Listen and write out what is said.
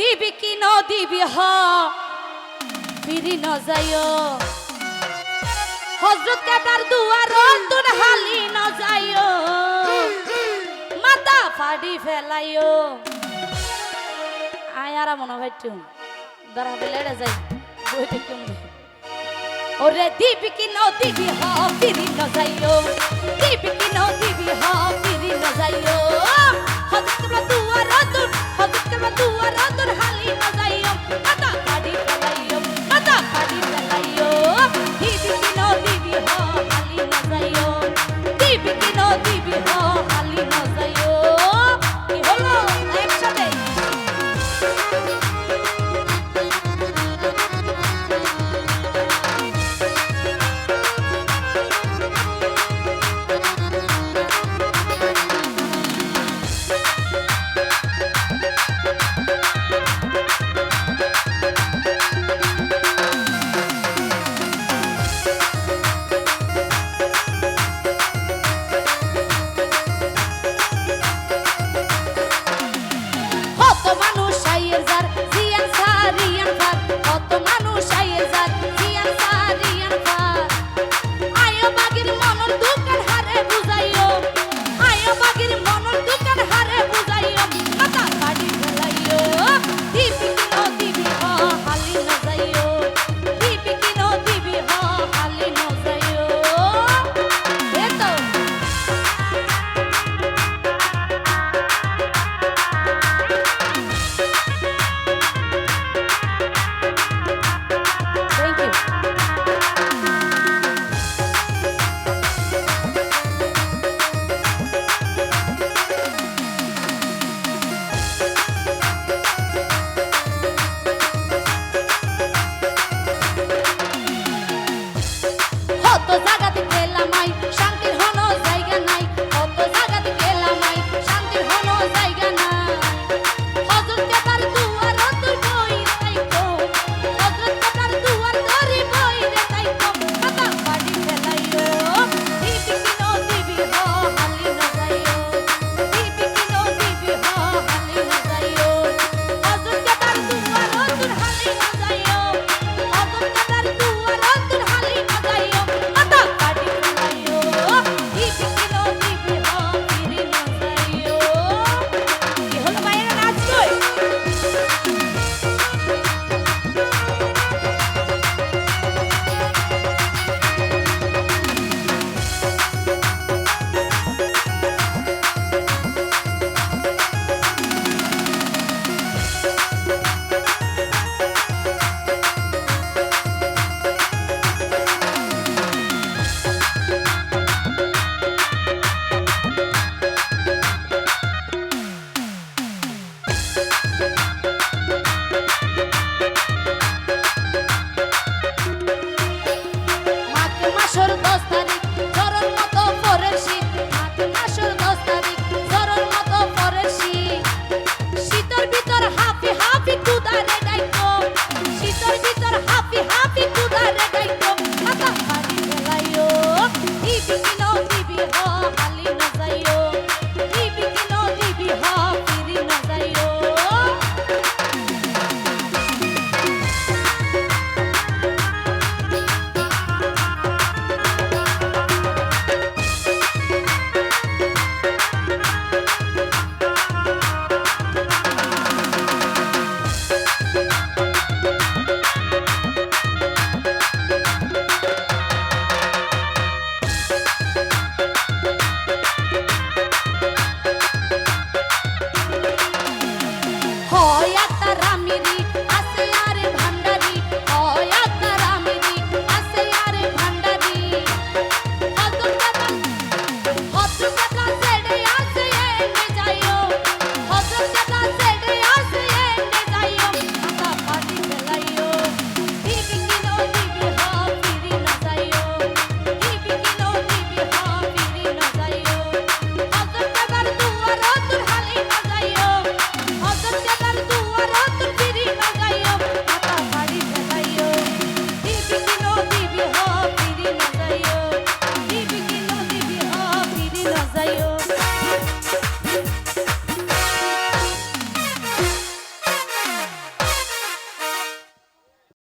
দিবি কি ন দিবি, হ। ফিরি ন যাইও। হজরত কেদার দুয়ার তোর হালি ন যাইও। মাথা ফাড়ি ফেলাইও। আয় আর মনে হয় টুম দরা বেলেড়ে যাই, বইতে কেমন? ওরে দিবি কি ন দিবি, হ দিবি কি ন দিবি, হ হজরত কেদার দুয়ার তোর